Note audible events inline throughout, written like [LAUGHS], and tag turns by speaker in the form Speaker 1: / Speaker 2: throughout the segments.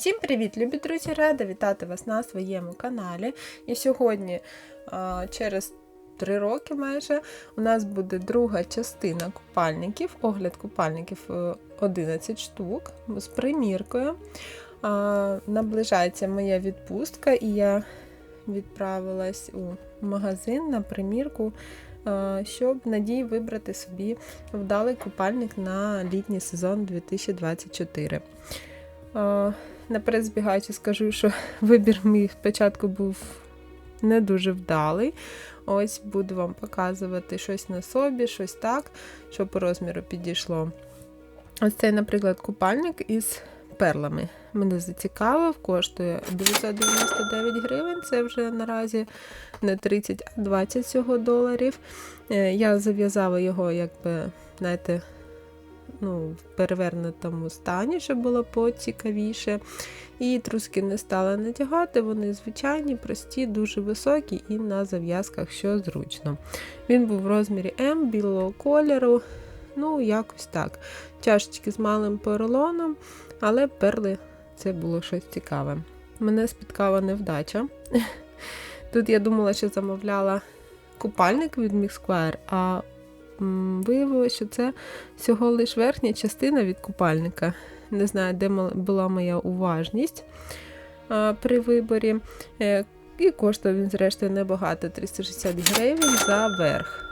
Speaker 1: Всім привіт, любі друзі! Рада вітати вас на своєму каналі. І сьогодні, через 3 роки майже, у нас буде друга частина купальників, огляд купальників е, 11 штук з приміркою. Наближається моя відпустка, і я відправилась у магазин на примірку, щоб надії вибрати собі вдалий купальник на літній сезон 2024. Наперед збігаючи, скажу, що [LAUGHS] вибір мій спочатку був не дуже вдалий. Ось буду вам показувати щось на собі, щось так, що по розміру підійшло. Ось цей, наприклад, купальник із перлами. Мене зацікавив, коштує 999 гривень. Це вже наразі не 30, а 20 цього доларів. Е, Я зав'язала його, якби, знаєте, ну, в перевернутому стані, щоб було поцікавіше. І труски не стала натягати, вони звичайні, прості, дуже високі і на зав'язках, що зручно. Він був в розмірі М білого кольору. Ну, якось так. Чашечки з малим поролоном, але перли це було щось цікаве. Мене спіткала невдача. [LAUGHS] Тут я думала, що замовляла купальник від Mixquire, а виявилося, що це всього лиш верхня частина від купальника. Не знаю, де була моя уважність при виборі. Е, І коштував він, зрештою, небагато 360 гривень за верх.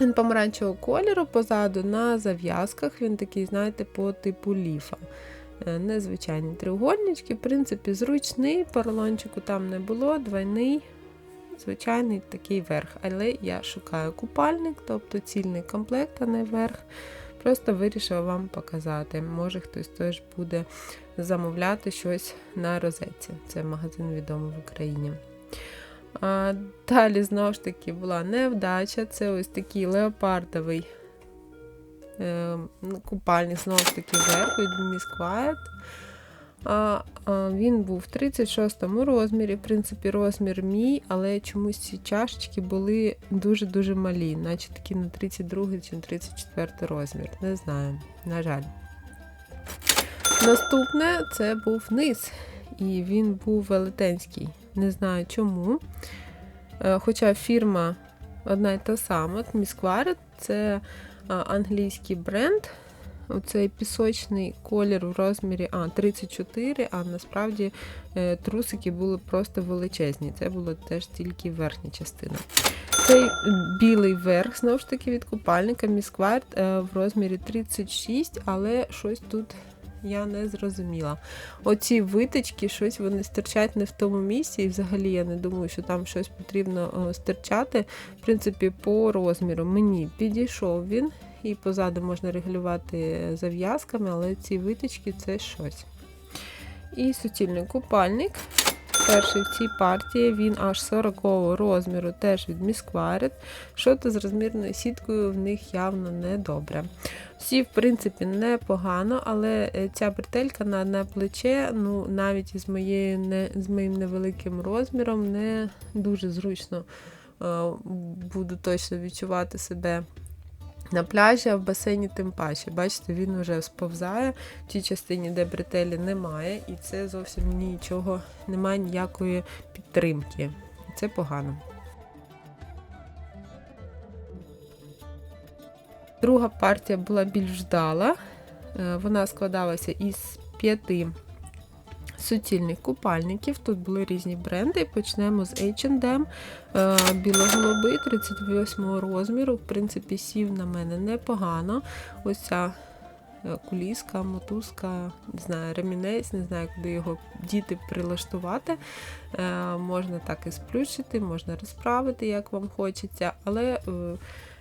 Speaker 1: Він помаранчевого кольору позаду на зав'язках. Він такий, знаєте, по типу ліфа. Е, Незвичайні треугольнички, в принципі, зручний, поролончику там не було, двойний, звичайний такий верх. Але я шукаю купальник, тобто цільний комплект, а не верх. Просто вирішила вам показати. Може хтось теж буде замовляти щось на розетці. Це магазин відомий в Україні. А, далі, знову ж таки, була невдача. Це ось такий леопардовий е, купальник, знову ж таки, верх від Miss Quiet. А, він був в 36 розмірі, в принципі, розмір мій, але чомусь ці чашечки були дуже-дуже малі, наче такі на 32 чи на 34 розмір. Не знаю, на жаль. Наступне це був низ, і він був велетенський. Не знаю чому. Е, Хоча фірма одна й та сама, Quaret, це англійський бренд. Оцей пісочний колір в розмірі а, 34, а насправді е, трусики були просто величезні. Це була теж тільки верхня частина. Цей білий верх, знову ж таки, від купальника Міскварт е, в розмірі 36, але щось тут я не зрозуміла. Оці витички, щось вони стирчать не в тому місці, і взагалі я не думаю, що там щось потрібно е, стирчати. В принципі, по розміру мені підійшов він, і позаду можна регулювати зав'язками, але ці витички це щось. І суцільний купальник. Перший в цій партії він аж 40 розміру, теж від Miss Quaret. Що-то з розмірною сіткою в них явно не добре. Всі, в принципі, непогано, але е, ця бретелька на одне плече, ну навіть із моєю не, з моїм невеликим розміром, не дуже зручно е, буду точно відчувати себе на пляжі, а в басейні тим паче. Бачите, він вже сповзає в тій частині, де бретелі немає, і це зовсім нічого, немає ніякої підтримки. Це погано. Друга партія була більш вдала. Е, Вона складалася із п'яти суцільних купальників. Тут були різні бренди. Почнемо з H&M. Е, Білоголубий 38 розміру. В принципі, сів на мене непогано. Ось ця е, куліска, мотузка, не знаю, ремінець, не знаю, куди його діти прилаштувати. Е, Можна так і сплющити, можна розправити, як вам хочеться, але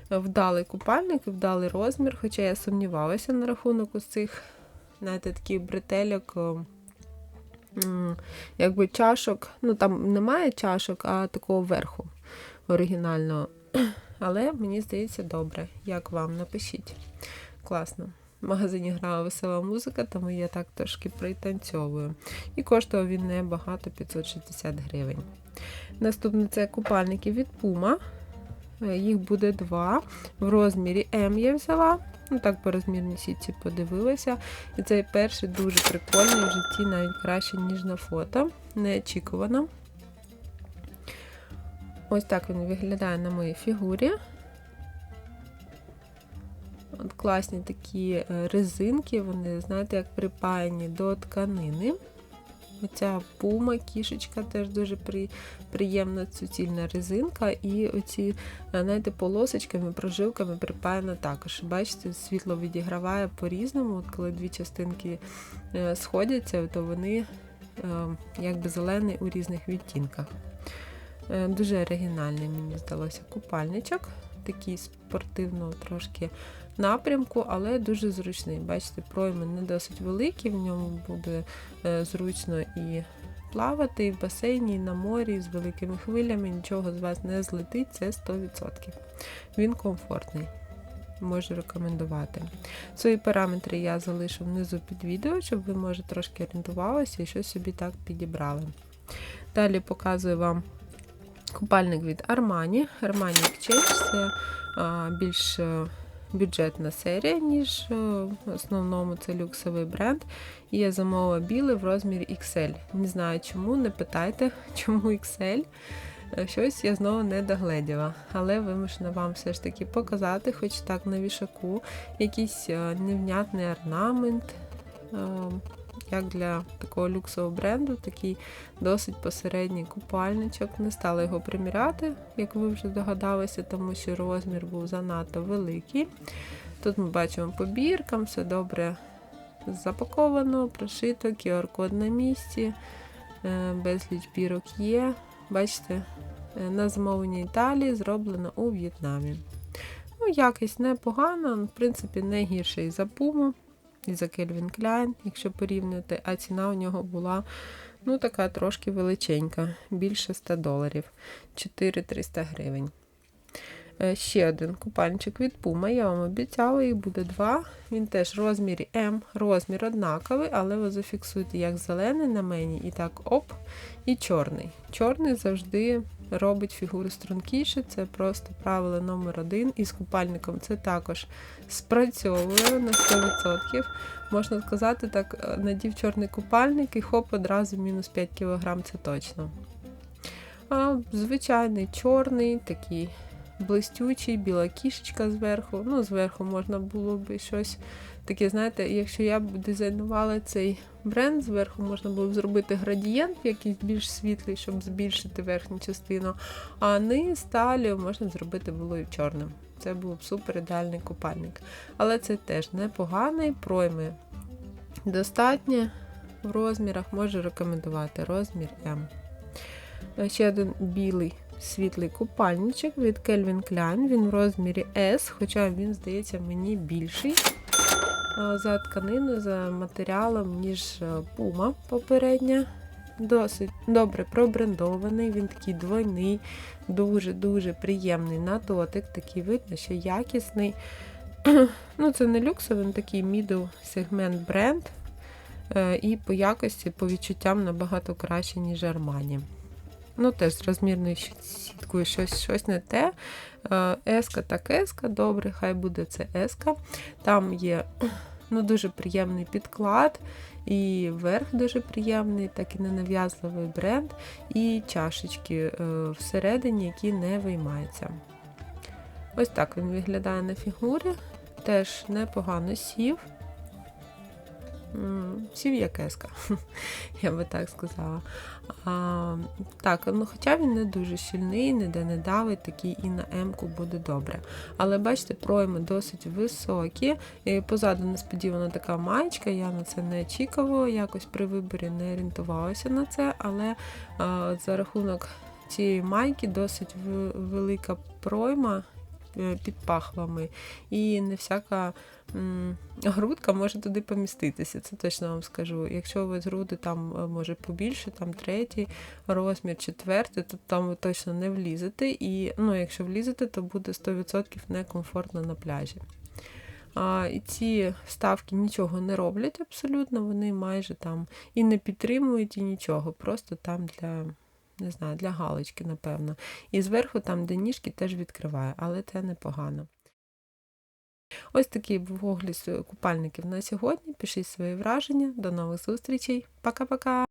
Speaker 1: вдалий купальник, вдалий розмір, хоча я сумнівалася на рахунок ось цих, знаєте, таких бретельок. Якби чашок, ну там немає чашок, а такого верху оригінального. [CLEARS THROAT] Але мені здається добре. Як вам напишіть. Класно. В магазині грала весела музика, тому я так трошки пританцьовую. І коштував він небагато 560 гривень. Наступне це купальники від Puma. Е, Їх буде два. В розмірі М я взяла. Ну так по розмірній сітці подивилася. І цей перший дуже прикольний в житті, навіть краще, ніж на фото. Неочікувано. Ось так він виглядає на моїй фігурі. От класні такі е, резинки, вони, знаєте, як припаяні до тканини. Оця пума, кішечка теж дуже при, приємна суцільна резинка. І оці, е, знаєте, полосочками, прожилками припаяно також. Бачите, світло відіграває по-різному. От коли дві частинки е, сходяться, то вони е, якби зелені у різних відтінках. Дуже оригінальний, мені здалося, купальничок. Такий спортивного трошки напрямку, але дуже зручний. Бачите, пройми не досить великі, в ньому буде е, зручно і плавати, і в басейні, і на морі з великими хвилями, нічого з вас не злетить, це 100%. Він комфортний. Можу рекомендувати. Свої параметри я залишу внизу під відео, щоб ви, може, трошки орієнтувалися і щось собі так підібрали. Далі показую вам купальник від Armani. Armani Exchange це а, більш е, бюджетна серія, ніж е, в основному це люксовий бренд. І я замовила білий в розмірі XL. Не знаю чому, не питайте, [LAUGHS] чому XL. Е, Щось я знову не догледіла, але вимушена вам все ж таки показати, хоч так на вішаку, якийсь невнятний орнамент. Як для такого люксового бренду, такий досить посередній купальничок. Не стала його приміряти, як ви вже догадалися, тому що розмір був занадто великий. Тут ми бачимо по біркам, все добре запаковано, прошито, QR-код на місці, е, безліч бірок є. Бачите, е, на замовлення Італії зроблено у В'єтнамі. Ну, якість непогана, в принципі, не гірше і за Puma, і за Кельвін Кляйн, якщо порівняти, а ціна у нього була ну, така трошки величенька, більше 100 доларів, 4300 гривень. Е, Ще один купальничок від Puma, я вам обіцяла, їх буде два. Він теж в розмірі М, розмір однаковий, але ви зафіксуєте як зелений на мені, і так оп, і чорний. Чорний завжди робить фігуру стрункіше, це просто правило номер один. І з купальником це також спрацьовує на 100%. Можна сказати, так, е, надів чорний купальник і хоп, одразу мінус 5 кг, це точно. А, звичайний чорний, такий блистючий, біла кішечка зверху. Ну, зверху можна було б щось таке, знаєте, якщо я б дизайнувала цей бренд, зверху можна було б зробити градієнт, якийсь більш світлий, щоб збільшити верхню частину. А низ талію можна зробити було і чорним. Це був б супер ідеальний купальник. Але це теж непоганий, пройми достатньо в розмірах, можу рекомендувати розмір М. Ще один білий світлий купальничок від Calvin Klein. Він в розмірі S, хоча він, здається, мені більший за тканину, за матеріалом, ніж е, Puma попередня. Досить добре пробрендований, він такий двойний, дуже-дуже приємний на дотик, такий видно, що якісний. [CLEARS THROAT] ну, Це не люксовий, він такий middle сегмент бренд. Е, І по якості, по відчуттям набагато краще, ніж Armani. Ну, теж з розмірною сіткою щось щось не те. Е, Еска так еска, добре, хай буде це еска. Там є ну, дуже приємний підклад, і верх дуже приємний, так і ненав'язливий бренд, і чашечки е, всередині, які не виймаються. Ось так він виглядає на фігурі. Теж непогано сів. М, Сів [LAUGHS] я би так сказала. А, так, ну хоча він не дуже щільний, ніде не давить, такий і на М-ку буде добре. Але бачите, пройми досить високі. І позаду несподівана така маєчка, я на це не очікувала, якось при виборі не орієнтувалася на це, але а, за рахунок цієї майки досить велика пройма під пахвами. І не всяка грудка може туди поміститися, це точно вам скажу. Якщо у вас груди там е, може побільше, там третій розмір, четвертий, то там ви точно не влізете. І ну, якщо влізете, то буде 100% некомфортно на пляжі. А, і ці вставки нічого не роблять абсолютно, вони майже там і не підтримують, і нічого, просто там для, не знаю, для галочки, напевно. І зверху, там, де ніжки, теж відкриває, але це непогано. Ось такий був огляд купальників на сьогодні. Пишіть свої враження. До нових зустрічей. Пока-пока!